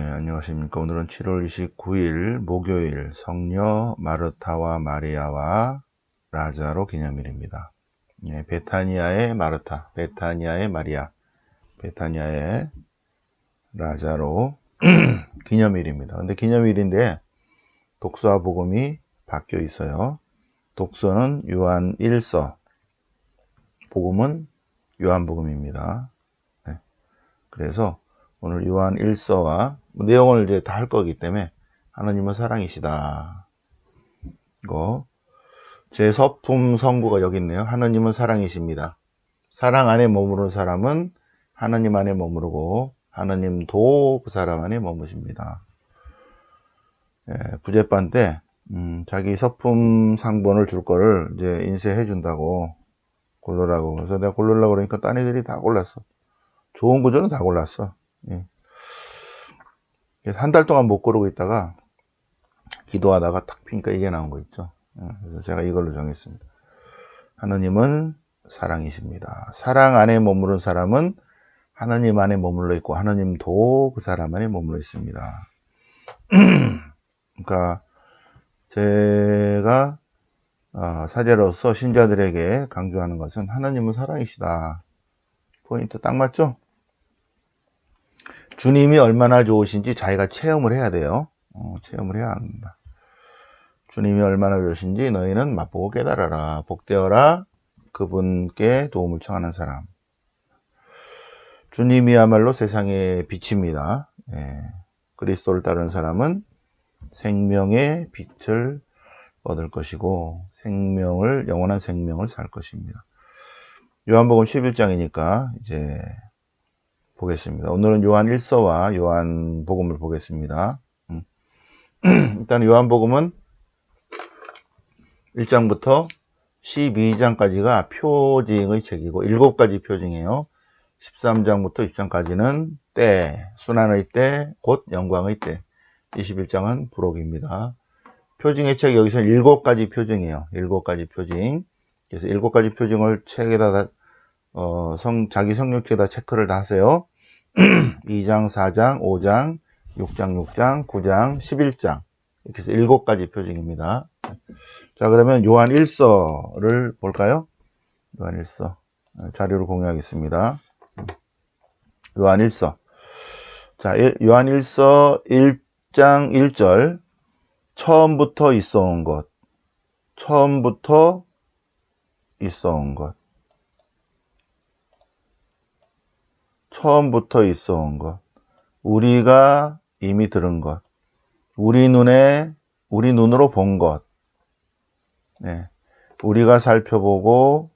네, 안녕하십니까. 오늘은 7월 29일 목요일 성녀 마르타와 마리아와 라자로 기념일입니다. 네, 베타니아의 마르타, 베타니아의 마리아, 베타니아의 라자로 기념일입니다. 근데 기념일인데 독서와 복음이 바뀌어 있어요. 독서는 요한 1서, 복음은 요한복음입니다. 네. 그래서 오늘 요한 1서와 내용을 이제 다 할 거기 때문에 하나님은 사랑이시다. 이거 제 서품 성구가 여기 있네요. 하나님은 사랑이십니다. 사랑 안에 머무르는 사람은 하나님 안에 머무르고 하나님도 그 사람 안에 머무십니다. 예, 부제반 때 음, 자기 서품 상본을 줄 거를 이제 인쇄해 준다고 골라라고 그래서 내가 골라라고 그러니까 딴 애들이 다 골랐어. 좋은 구조는 다 골랐어. 예. 한달 동안 못 고르고 있다가 기도하다가 탁 피니까 이게 나온 거 있죠. 예, 그래서 제가 이걸로 정했습니다. 하나님은 사랑이십니다. 사랑 안에 머무른 사람은 하나님 안에 머물러 있고 하나님도 그 사람 안에 머물러 있습니다. 그러니까 제가 어, 사제로서 신자들에게 강조하는 것은 하나님은 사랑이시다. 포인트 딱 맞죠? 주님이 얼마나 좋으신지 자기가 체험을 해야 돼요. 어, 체험을 해야 합니다. 주님이 얼마나 좋으신지 너희는 맛보고 깨달아라. 복되어라. 그분께 도움을 청하는 사람. 주님이야말로 세상의 빛입니다. 예. 그리스도를 따르는 사람은 생명의 빛을 얻을 것이고 생명을 영원한 생명을 살 것입니다. 요한복음 11장이니까 이제 보겠습니다. 오늘은 요한 1서와 요한 복음을 보겠습니다. 음. 일단 요한 복음은 1장부터 12장까지가 표징의 책이고 7가지 표징이에요. 13장부터 20장까지는 때, 순환의 때, 곧 영광의 때. 21장은 부록입니다. 표징의 책 여기서 7가지 표징이에요. 7가지 표징. 그래서 7가지 표징을 책에다 어, 성, 자기 성령책에다 체크를 다 하세요. 2장, 4장, 5장, 6장, 6장, 9장, 11장. 이렇게 해서 7가지 표징입니다. 자, 그러면 요한 1서를 볼까요? 요한 1서. 자료를 공유하겠습니다. 요한 1서. 자, 요한 1서 1장 1절. 처음부터 있어 온 것. 처음부터 있어 온 것. 처음부터 있어 온 것. 우리가 이미 들은 것. 우리 눈에, 우리 눈으로 본 것. 네. 우리가 살펴보고,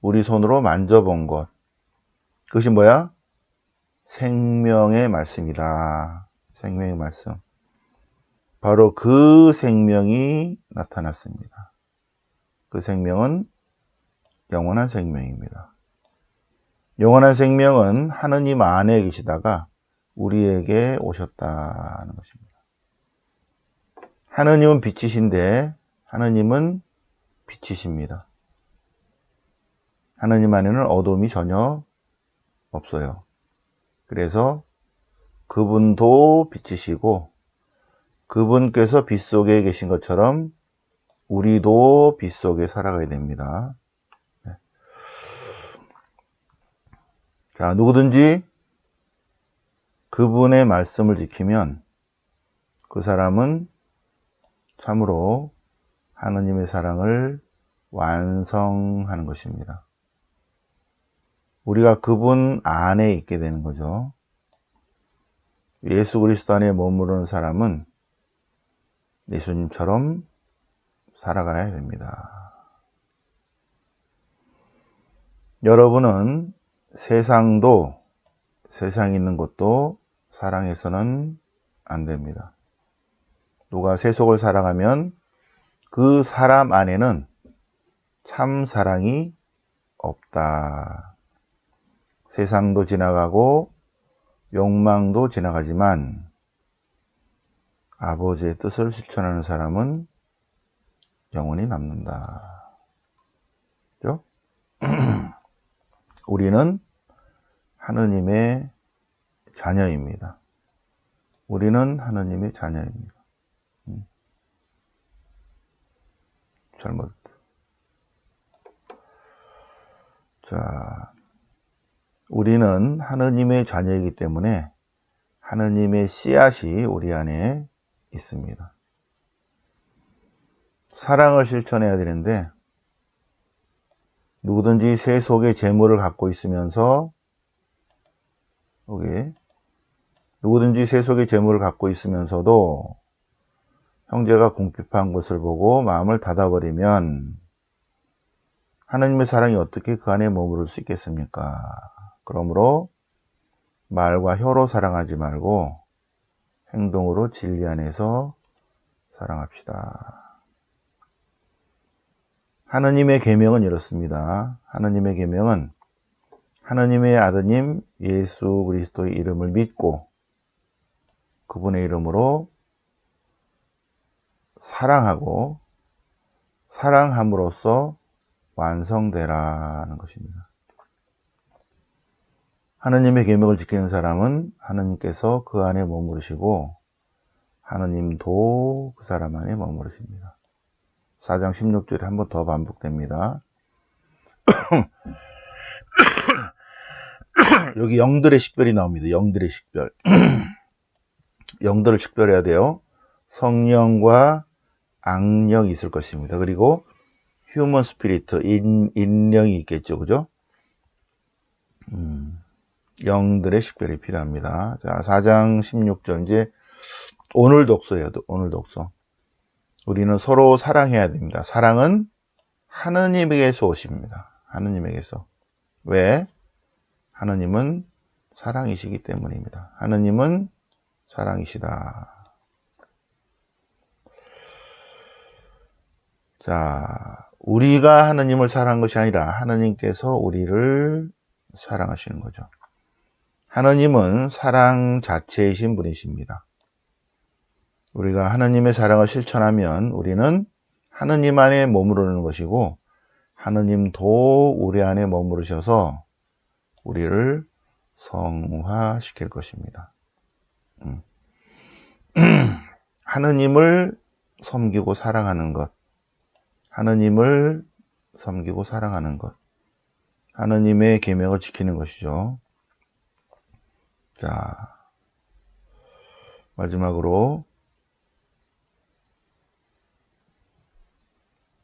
우리 손으로 만져본 것. 그것이 뭐야? 생명의 말씀이다. 생명의 말씀. 바로 그 생명이 나타났습니다. 그 생명은 영원한 생명입니다. 영원한 생명은 하느님 안에 계시다가 우리에게 오셨다는 것입니다. 하느님은 빛이신데 하느님은 빛이십니다. 하느님 안에는 어둠이 전혀 없어요. 그래서 그분도 빛이시고 그분께서 빛 속에 계신 것처럼 우리도 빛 속에 살아가야 됩니다. 자, 누구든지 그분의 말씀을 지키면 그 사람은 참으로 하느님의 사랑을 완성하는 것입니다. 우리가 그분 안에 있게 되는 거죠. 예수 그리스도 안에 머무르는 사람은 예수님처럼 살아가야 됩니다. 여러분은 세상도 세상에 있는 것도 사랑해서는 안 됩니다. 누가 세속을 사랑하면 그 사람 안에는 참 사랑이 없다. 세상도 지나가고 욕망도 지나가지만 아버지의 뜻을 실천하는 사람은 영원히 남는다. 그죠? 우리는 하느님의 자녀입니다. 우리는 하나님의 자녀입니다. 음. 잘못. 자, 우리는 하느님의 자녀이기 때문에 하느님의 씨앗이 우리 안에 있습니다. 사랑을 실천해야 되는데 누구든지 세 속의 재물을 갖고 있으면서 여기 누구든지 세 속의 재물을 갖고 있으면서도 형제가 궁핍한 것을 보고 마음을 닫아버리면 하나님의 사랑이 어떻게 그 안에 머무를 수 있겠습니까? 그러므로 말과 혀로 사랑하지 말고 행동으로 진리 안에서 사랑합시다. 하느님의 계명은 이렇습니다. 하느님의 계명은 하느님의 아드님 예수 그리스도의 이름을 믿고 그분의 이름으로 사랑하고 사랑함으로써 완성되라는 것입니다. 하느님의 계명을 지키는 사람은 하느님께서 그 안에 머무르시고 하느님도 그 사람 안에 머무르십니다. 4장 16절에 한 번 더 반복됩니다. 여기 영들의 식별이 나옵니다. 영들의 식별. 영들을 식별해야 돼요. 성령과 악령이 있을 것입니다. 그리고 휴먼 스피리트, 인, 인령이 있겠죠. 그죠? 음, 영들의 식별이 필요합니다. 자, 4장 16절. 이제 오늘 독서예요. 오늘 독서. 우리는 서로 사랑해야 됩니다. 사랑은 하느님에게서 오십니다. 하느님에게서. 왜? 하느님은 사랑이시기 때문입니다. 하느님은 사랑이시다. 자, 우리가 하느님을 사랑한 것이 아니라 하느님께서 우리를 사랑하시는 거죠. 하느님은 사랑 자체이신 분이십니다. 우리가 하느님의 사랑을 실천하면 우리는 하느님 안에 머무르는 것이고 하느님도 우리 안에 머무르셔서 우리를 성화시킬 것입니다. 음. 하느님을 섬기고 사랑하는 것, 하느님을 섬기고 사랑하는 것, 하느님의 계명을 지키는 것이죠. 자, 마지막으로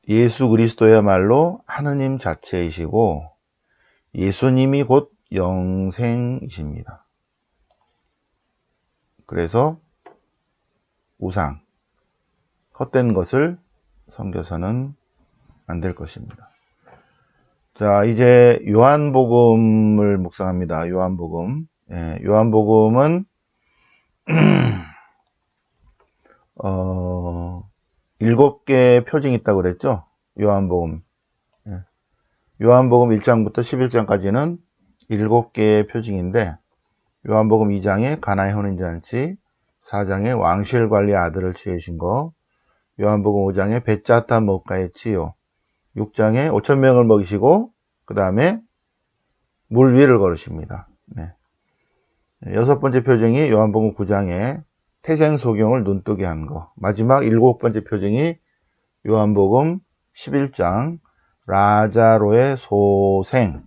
예수 그리스도야말로 하느님 자체이시고 예수님이 곧 영생이십니다. 그래서 우상, 헛된 것을 섬겨서는 안 될 것입니다. 자, 이제 요한복음을 묵상합니다. 요한복음. 예, 요한복음은 어, 일곱 개의 표징이 있다고 그랬죠? 요한복음. 예. 요한복음 1장부터 11장까지는 일곱 개의 표징인데 요한복음 2장에 가나의 혼인잔치, 4장에 왕실 관리 아들을 취해신 거, 요한복음 5장에 배짜탄 목가의 치유, 6장에 5천 명을 먹이시고 그 다음에 물 위를 걸으십니다. 네. 여섯 번째 표징이 요한복음 9장에 태생 소경을 눈뜨게 한 거. 마지막 일곱 번째 표징이 요한복음 11장 라자로의 소생.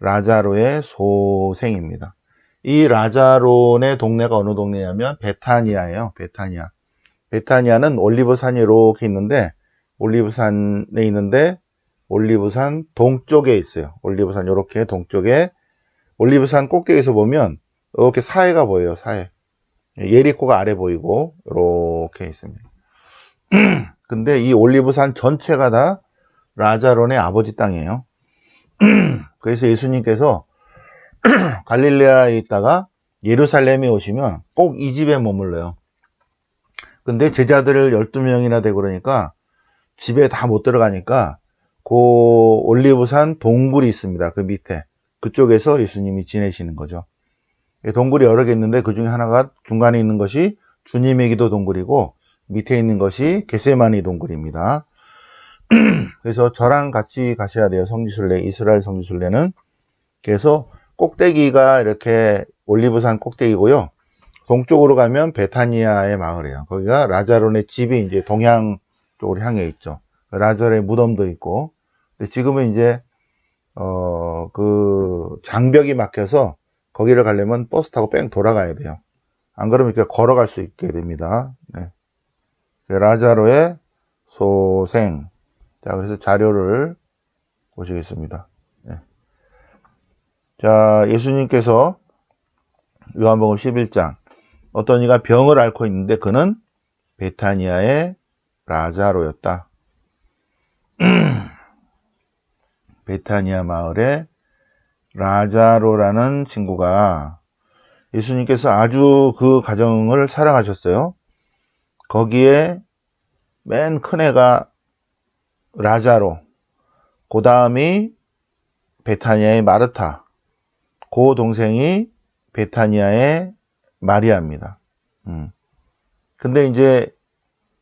라자로의 소생입니다. 이 라자론의 동네가 어느 동네냐면 베타니아예요. 베타니아. 베타니아는 올리브산이 이렇게 있는데 올리브산에 있는데 올리브산 동쪽에 있어요. 올리브산 이렇게 동쪽에 올리브산 꼭대기에서 보면 이렇게 사해가 보여요. 사해. 예리코가 아래 보이고 이렇게 있습니다. 근데 이 올리브산 전체가 다 라자론의 아버지 땅이에요. 그래서 예수님께서 갈릴레아에 있다가 예루살렘에 오시면 꼭 이 집에 머물러요. 근데 제자들을 12명이나 되고 그러니까 집에 다 못 들어가니까 그 올리브산 동굴이 있습니다. 그 밑에. 그쪽에서 예수님이 지내시는 거죠. 동굴이 여러 개 있는데 그 중에 하나가 중간에 있는 것이 주님의 기도 동굴이고 밑에 있는 것이 게세마니 동굴입니다. 그래서 저랑 같이 가셔야 돼요. 성지순례, 이스라엘 성지순례는. 그래서 꼭대기가 이렇게 올리브산 꼭대기고요. 동쪽으로 가면 베타니아의 마을이에요. 거기가 라자론의 집이 이제 동양 쪽으로 향해 있죠. 라자로의 무덤도 있고. 근데 지금은 이제 어, 그 장벽이 막혀서 거기를 가려면 버스 타고 뺑 돌아가야 돼요. 안 그러면 이렇게 걸어갈 수 있게 됩니다. 네. 라자로의 소생. 자, 그래서 자료를 보시겠습니다. 네. 자, 예수님께서 요한복음 11장 어떤 이가 병을 앓고 있는데 그는 베타니아의 라자로였다. 베타니아 마을에 라자로라는 친구가 예수님께서 아주 그 가정을 사랑하셨어요. 거기에 맨 큰 애가 라자로, 그 다음이 베타니아의 마르타, 그 동생이 베타니아의 마리아입니다. 음. 근데 이제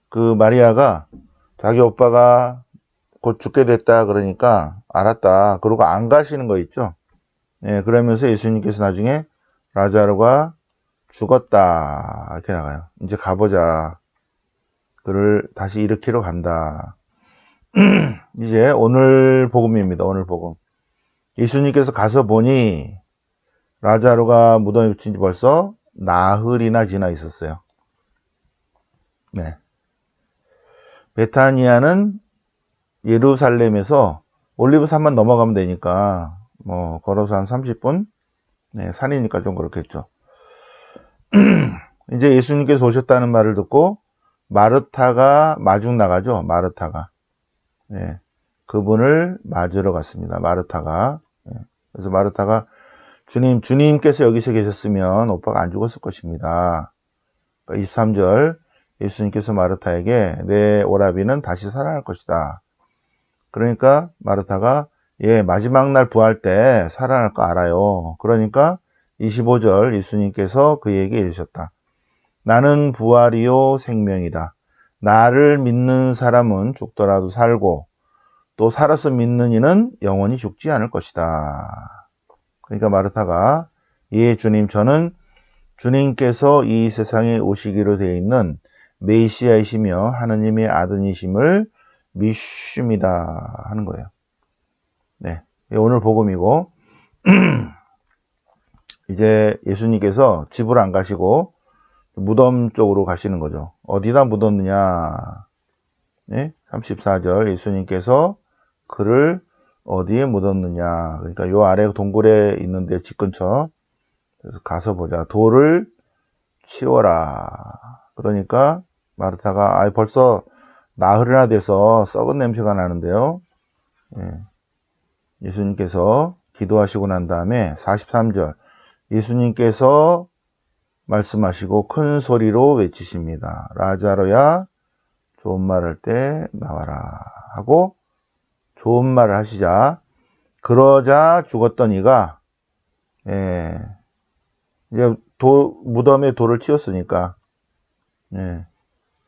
그 마리아가 자기 오빠가 곧 죽게 됐다 그러니까 알았다. 그러고 안 가시는 거 있죠. 예, 그러면서 예수님께서 나중에 라자로가 죽었다. 이렇게 나가요. 이제 가보자. 그를 다시 일으키러 간다. 이제 오늘 복음입니다. 오늘 복음. 예수님께서 가서 보니 라자로가 무덤에 붙인 지 벌써 나흘이나 지나 있었어요. 네. 베타니아는 예루살렘에서 올리브 산만 넘어가면 되니까 뭐 걸어서 한 30분 네, 산이니까 좀 그렇겠죠. 이제 예수님께서 오셨다는 말을 듣고 마르타가 마중 나가죠. 마르타가 네, 그분을 맞으러 갔습니다. 마르타가 네, 그래서 마르타가 주님 주님께서 여기서 계셨으면 오빠가 안 죽었을 것입니다. 23절 그러니까 예수님께서 마르타에게 내 오라비는 다시 살아날 것이다. 그러니까 마르타가 예, 마지막 날 부활 때 살아날 거 알아요. 그러니까 25절 예수님께서 그에게 이르셨다. 나는 부활이요 생명이다. 나를 믿는 사람은 죽더라도 살고 또 살아서 믿는 이는 영원히 죽지 않을 것이다. 그러니까 마르타가 예 주님 저는 주님께서 이 세상에 오시기로 되어 있는 메시아이시며 하느님의 아들이심을 믿습니다 하는 거예요. 네, 오늘 복음이고 이제 예수님께서 집을 안 가시고 무덤 쪽으로 가시는 거죠. 어디다 묻었느냐? 네, 34절 예수님께서 그를 어디에 묻었느냐? 그러니까 요 아래 동굴에 있는데 집 근처 그래서 가서 보자. 돌을 치워라. 그러니까 마르타가 아 벌써 나흘이나 돼서 썩은 냄새가 나는데요. 예. 예수님께서 기도하시고 난 다음에 43절 예수님께서 말씀하시고 큰 소리로 외치십니다. 라자로야 좋은 말할 때 나와라 하고 좋은 말을 하시자 그러자 죽었던 이가 예, 이제 도, 무덤에 돌을 치웠으니까 예,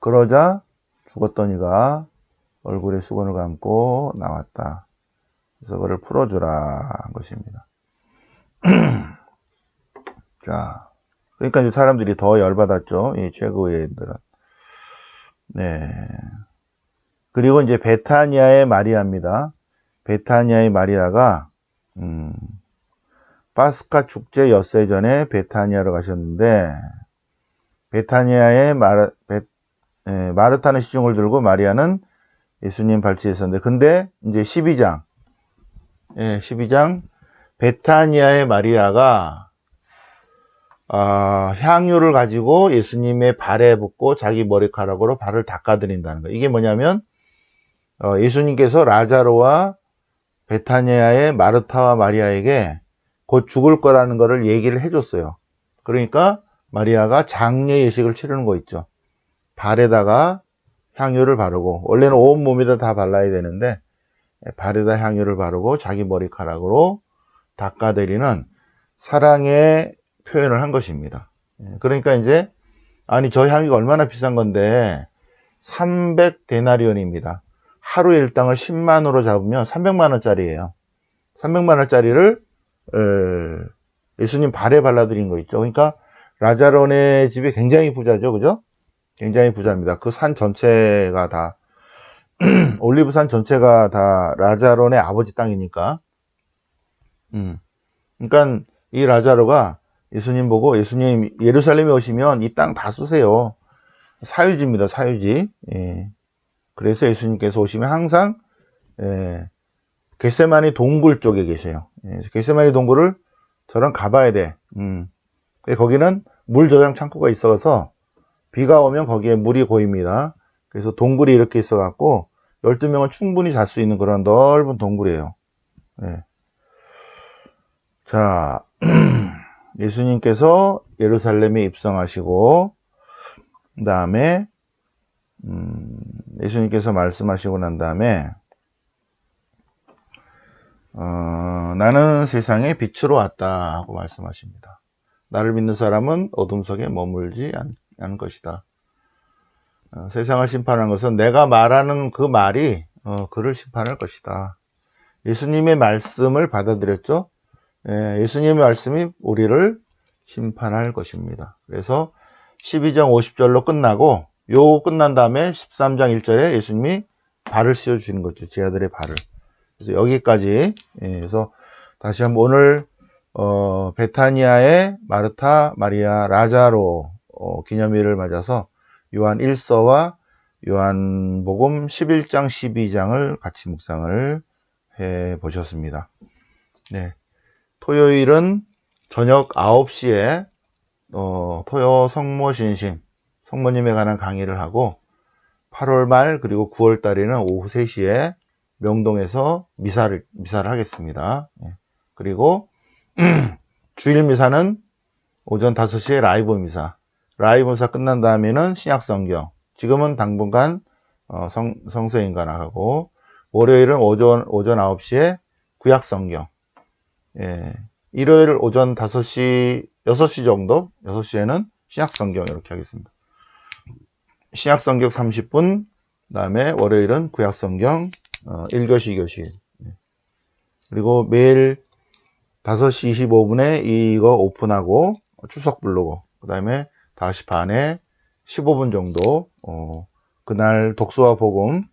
그러자 죽었던 이가 얼굴에 수건을 감고 나왔다. 그래서 그를 풀어주라 한 것입니다. 자, 그러니까 이제 사람들이 더 열받았죠. 이 최고의인들은. 네. 그리고 이제 베타니아의 마리아입니다. 베타니아의 마리아가 음, 파스카 축제 엿새 전에 베타니아로 가셨는데 베타니아의 마르, 베, 에, 마르타는 시중을 들고 마리아는 예수님 발치에 있었는데 근데 이제 12장 예, 12장 베타니아의 마리아가 어, 향유를 가지고 예수님의 발에 붓고 자기 머리카락으로 발을 닦아드린다는 거. 이게 뭐냐면 어, 예수님께서 라자로와 베타니아의 마르타와 마리아에게 곧 죽을 거라는 것을 얘기를 해줬어요. 그러니까 마리아가 장례 예식을 치르는 거 있죠. 발에다가 향유를 바르고 원래는 온 몸에다 다 발라야 되는데 발에다 향유를 바르고 자기 머리카락으로 닦아드리는 사랑의 표현을 한 것입니다. 예, 그러니까 이제 아니 저 향유가 얼마나 비싼 건데 300데나리온입니다. 하루 일당을 10만으로 잡으면 300만 원짜리예요. 300만 원짜리를 예수님 발에 발라드린 거 있죠. 그러니까 라자론의 집이 굉장히 부자죠. 그죠? 굉장히 부자입니다. 그 산 전체가 다, 올리브산 전체가 다 라자론의 아버지 땅이니까. 음. 그러니까 이 라자로가 예수님 보고 예수님 예루살렘에 오시면 이 땅 다 쓰세요. 사유지입니다. 사유지. 예. 그래서 예수님께서 오시면 항상 예, 겟세마니 동굴 쪽에 계세요. 예, 겟세마니 동굴을 저랑 가봐야 돼. 음. 거기는 물 저장 창고가 있어서 비가 오면 거기에 물이 고입니다. 그래서 동굴이 이렇게 있어 갖고 12명은 충분히 잘 수 있는 그런 넓은 동굴이에요. 예. 자, 예수님께서 예루살렘에 입성하시고, 그 다음에, 음, 예수님께서 말씀하시고 난 다음에, 어, 나는 세상의 빛으로 왔다 하고 말씀하십니다. 나를 믿는 사람은 어둠 속에 머물지 않, 않을 것이다. 어, 세상을 심판하는 것은 내가 말하는 그 말이 어, 그를 심판할 것이다. 예수님의 말씀을 받아들였죠. 예, 예수님의 말씀이 우리를 심판할 것입니다. 그래서 12장 50절로 끝나고 요 끝난 다음에 13장 1절에 예수님이 발을 씌워 주시는 거죠. 제 아들의 발을. 그래서 여기까지 예, 그래서 다시 한번 오늘 어, 베타니아의 마르타, 마리아, 라자로 어, 기념일을 맞아서 요한 1서와 요한복음 11장, 12장을 같이 묵상을 해 보셨습니다. 네. 토요일은 저녁 9시에 어, 토요 성모 신심, 성모님에 관한 강의를 하고 8월 말 그리고 9월 달에는 오후 3시에 명동에서 미사를 미사를 하겠습니다. 예. 그리고 주일 미사는 오전 5시에 라이브 미사. 라이브 미사 끝난 다음에는 신약 성경. 지금은 당분간 어, 성, 성서인간하고 월요일은 오전 오전 9시에 구약 성경. 예. 일요일 오전 5시 6시 정도 6시에는 신약 성경 이렇게 하겠습니다. 신약 성경 30분 그 다음에 월요일은 구약 성경 어, 1교시 2교시. 그리고 매일 5시 25분에 이거 오픈하고 추석 부르고 그다음에 5시 반에 15분 정도 어, 그날 독서와 복음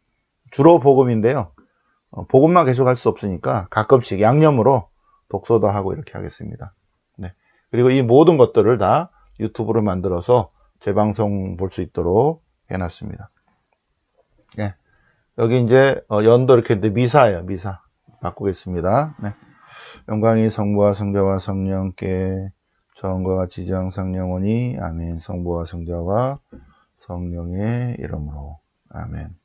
주로 복음인데요. 어, 복음만 계속 할 수 없으니까 가끔씩 양념으로 독서도 하고 이렇게 하겠습니다. 네. 그리고 이 모든 것들을 다 유튜브로 만들어서 재방송 볼 수 있도록 해놨습니다. 네. 여기 이제 어, 연도 이렇게 했는데 미사예요. 미사. 바꾸겠습니다. 네. 영광이 성부와 성자와 성령께 전과 같이 지항상 영원히 아멘. 성부와 성자와 성령의 이름으로 아멘.